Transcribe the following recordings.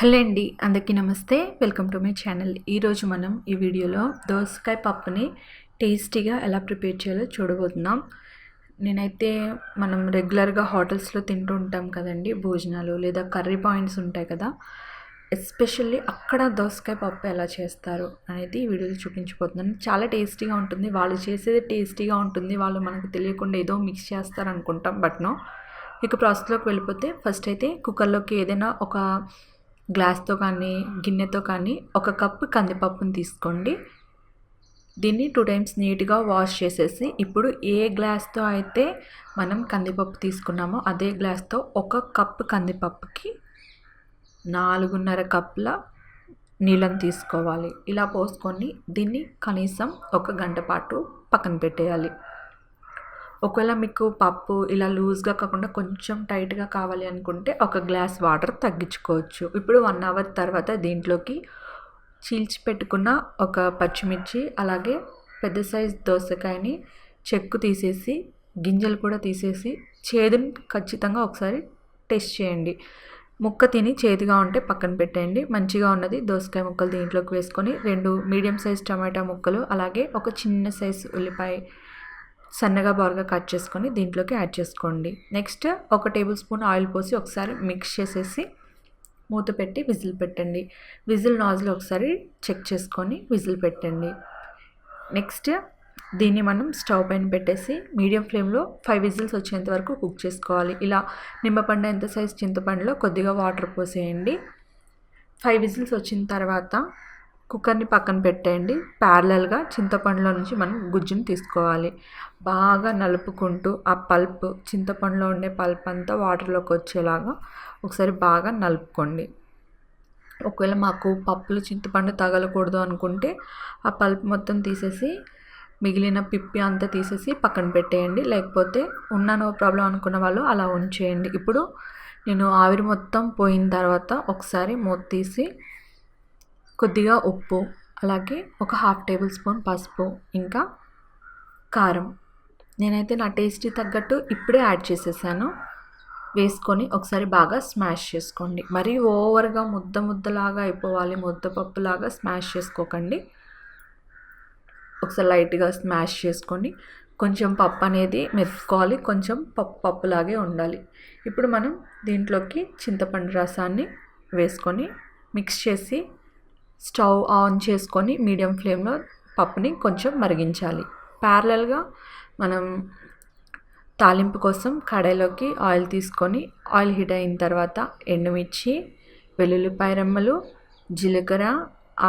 Hello అండి అందరికీ నమస్తే. Welcome to my channel. ఈరోజు మనం ఈ వీడియోలో దోసకాయ పప్పుని టేస్టీగా ఎలా ప్రిపేర్ చేయాలో చూడబోతున్నాం. నేనైతే మనం రెగ్యులర్గా హోటల్స్లో తింటూ ఉంటాం కదండి భోజనాలు లేదా కర్రీ పాయింట్స్ ఉంటాయి కదా ఎస్పెషల్లీ అక్కడ దోసకాయ పప్పు ఎలా చేస్తారు అనేది ఈ వీడియోలో చూపించబోతున్నాను. చాలా టేస్టీగా ఉంటుంది వాళ్ళు చేసేది టేస్టీగా ఉంటుంది వాళ్ళు మనకు తెలియకుండా ఏదో మిక్స్ చేస్తారు అనుకుంటాం బట్ను ఇక ప్రాసెస్లోకి వెళ్ళిపోతే ఫస్ట్ అయితే కుక్కర్లోకి ఏదైనా ఒక గ్లాస్తో కానీ గిన్నెతో కానీ ఒక కప్పు కందిపప్పుని తీసుకోండి. దీన్ని టూ టైమ్స్ నీట్గా వాష్ చేసేసి ఇప్పుడు ఏ గ్లాస్తో అయితే మనం కందిపప్పు తీసుకున్నామో అదే గ్లాస్తో ఒక కప్పు కందిపప్పుకి నాలుగున్నర కప్పుల నీళ్ళని తీసుకోవాలి. ఇలా పోసుకొని దీన్ని కనీసం ఒక గంట పాటు పక్కన పెట్టేయాలి. ఒకవేళ మీకు పప్పు ఇలా లూజ్గా కాకుండా కొంచెం టైట్గా కావాలి అనుకుంటే ఒక గ్లాస్ వాటర్ తగ్గించుకోవచ్చు. ఇప్పుడు వన్ అవర్ తర్వాత దీంట్లోకి చీల్చి పెట్టుకున్న ఒక పచ్చిమిర్చి అలాగే పెద్ద సైజ్ దోసకాయని చెక్కు తీసేసి గింజలు కూడా తీసేసి చేదుని ఖచ్చితంగా ఒకసారి టెస్ట్ చేయండి. ముక్క తిని చేతిగా ఉంటే పక్కన పెట్టేయండి. మంచిగా ఉన్నది దోసకాయ ముక్కలు దీంట్లోకి వేసుకొని రెండు మీడియం సైజ్ టమాటా ముక్కలు అలాగే ఒక చిన్న సైజ్ ఉల్లిపాయ సన్నగా బాగా కట్ చేసుకొని దీంట్లోకి యాడ్ చేసుకోండి. నెక్స్ట్ ఒక టేబుల్ స్పూన్ ఆయిల్ పోసి ఒకసారి మిక్స్ చేసేసి మూత పెట్టి విజిల్ పెట్టండి. విజిల్ నాజిల్ ఒకసారి చెక్ చేసుకొని విజిల్ పెట్టండి. నెక్స్ట్ దీన్ని మనం స్టవ్ పైన పెట్టేసి మీడియం ఫ్లేమ్లో ఫైవ్ విజిల్స్ వచ్చేంత వరకు కుక్ చేసుకోవాలి. ఇలా నిమ్మపండు ఎంత సైజ్ చింతపండులో కొద్దిగా వాటర్ పోసేయండి. ఫైవ్ విజిల్స్ వచ్చిన తర్వాత కుక్కర్ని పక్కన పెట్టేయండి. ప్యారలల్గా చింతపండులో నుంచి మనం గుజ్జుని తీసుకోవాలి. బాగా నలుపుకుంటూ ఆ పల్ప్ చింతపండులో ఉండే పల్ప్ అంతా వాటర్లోకి వచ్చేలాగా ఒకసారి బాగా నలుపుకోండి. ఒకవేళ మాకు పప్పులు చింతపండు తగలకూడదు అనుకుంటే ఆ పల్ప్ మొత్తం తీసేసి మిగిలిన పిప్పి అంతా తీసేసి పక్కన పెట్టేయండి. లేకపోతే ఉన్న నో ప్రాబ్లం అనుకున్న వాళ్ళు అలా ఉంచేయండి. ఇప్పుడు నేను ఆవిరి మొత్తం పోయిన తర్వాత ఒకసారి మూత తీసి కొద్దిగా ఉప్పు అలాగే ఒక హాఫ్ టేబుల్ స్పూన్ పసుపు ఇంకా కారం. నేనైతే నా టేస్ట్కి తగ్గట్టు ఇప్పుడే యాడ్ చేసేసాను. వేసుకొని ఒకసారి బాగా స్మాష్ చేసుకోండి. మరీ ఓవర్గా ముద్ద ముద్దలాగా అయిపోవాలి ముద్దపప్పులాగా స్మాష్ చేసుకోకండి. ఒకసారి లైట్గా స్మాష్ చేసుకొని కొంచెం పప్పు అనేది మెతుక్కోవాలి కొంచెం పప్పు పప్పులాగే ఉండాలి. ఇప్పుడు మనం దీంట్లోకి చింతపండు రసాన్ని వేసుకొని మిక్స్ చేసి స్టవ్ ఆన్ చేసుకొని మీడియం ఫ్లేమ్లో పప్పుని కొంచెం మరిగించాలి. ప్యారలల్గా మనం తాలింపు కోసం కడాయిలోకి ఆయిల్ తీసుకొని ఆయిల్ హీట్ అయిన తర్వాత ఎండుమిర్చి వెల్లుల్లిపాయ రెమ్మలు జీలకర్ర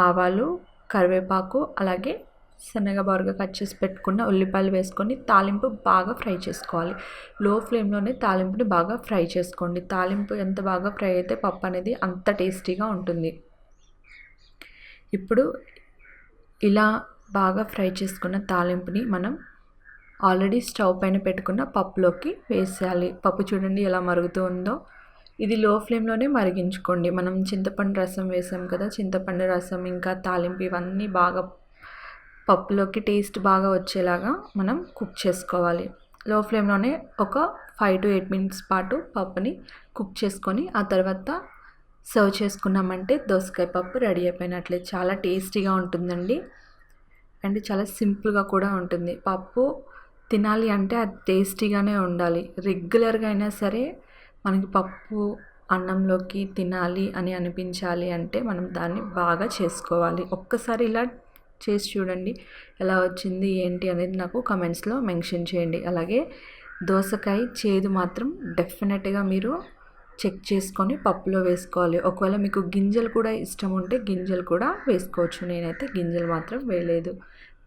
ఆవాలు కరివేపాకు అలాగే సన్నగా బారుగా కట్ చేసి పెట్టుకున్న ఉల్లిపాయలు వేసుకొని తాలింపు బాగా ఫ్రై చేసుకోవాలి. లో ఫ్లేమ్లోనే తాలింపుని బాగా ఫ్రై చేసుకోండి. తాలింపు ఎంత బాగా ఫ్రై అయితే పప్పు అనేది అంత టేస్టీగా ఉంటుంది. ఇప్పుడు ఇలా బాగా ఫ్రై చేసుకున్న తాలింపుని మనం ఆల్రెడీ స్టవ్ పైన పెట్టుకున్న పప్పులోకి వేసేయాలి. పప్పు చూడండి ఎలా మరుగుతూ ఉందో. ఇది లో ఫ్లేమ్లోనే మరిగించుకోండి. మనం చింతపండు రసం వేసాం కదా చింతపండు రసం ఇంకా తాలింపు ఇవన్నీ బాగా పప్పులోకి టేస్ట్ బాగా వచ్చేలాగా మనం కుక్ చేసుకోవాలి. లో ఫ్లేమ్లోనే ఒక ఫైవ్ టు ఎయిట్ మినిట్స్ పాటు పప్పుని కుక్ చేసుకొని ఆ తర్వాత సర్వ్ చేసుకున్నామంటే దోసకాయ పప్పు రెడీ అయిపోయినట్లే. చాలా టేస్టీగా ఉంటుందండి. అండ్ చాలా సింపుల్గా కూడా ఉంటుంది. పప్పు తినాలి అంటే అది టేస్టీగానే ఉండాలి. రెగ్యులర్గా అయినా సరే మనకి పప్పు అన్నంలోకి తినాలి అని అనిపించాలి అంటే మనం దాన్ని బాగా చేసుకోవాలి. ఒక్కసారి ఇలా చేసి చూడండి ఎలా వచ్చింది ఏంటి అనేది నాకు కమెంట్స్లో మెన్షన్ చేయండి. అలాగే దోసకాయ చేదు మాత్రం డెఫినెట్గా మీరు చెక్ చేసుకొని పప్పులో వేసుకోవాలి. ఒకవేళ మీకు గింజలు కూడా ఇష్టం ఉంటే గింజలు కూడా వేసుకోవచ్చు. నేనైతే గింజలు మాత్రం వేయలేదు.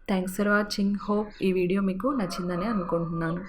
Thanks for watching. హోప్ ఈ వీడియో మీకు నచ్చిందని అనుకుంటున్నాను.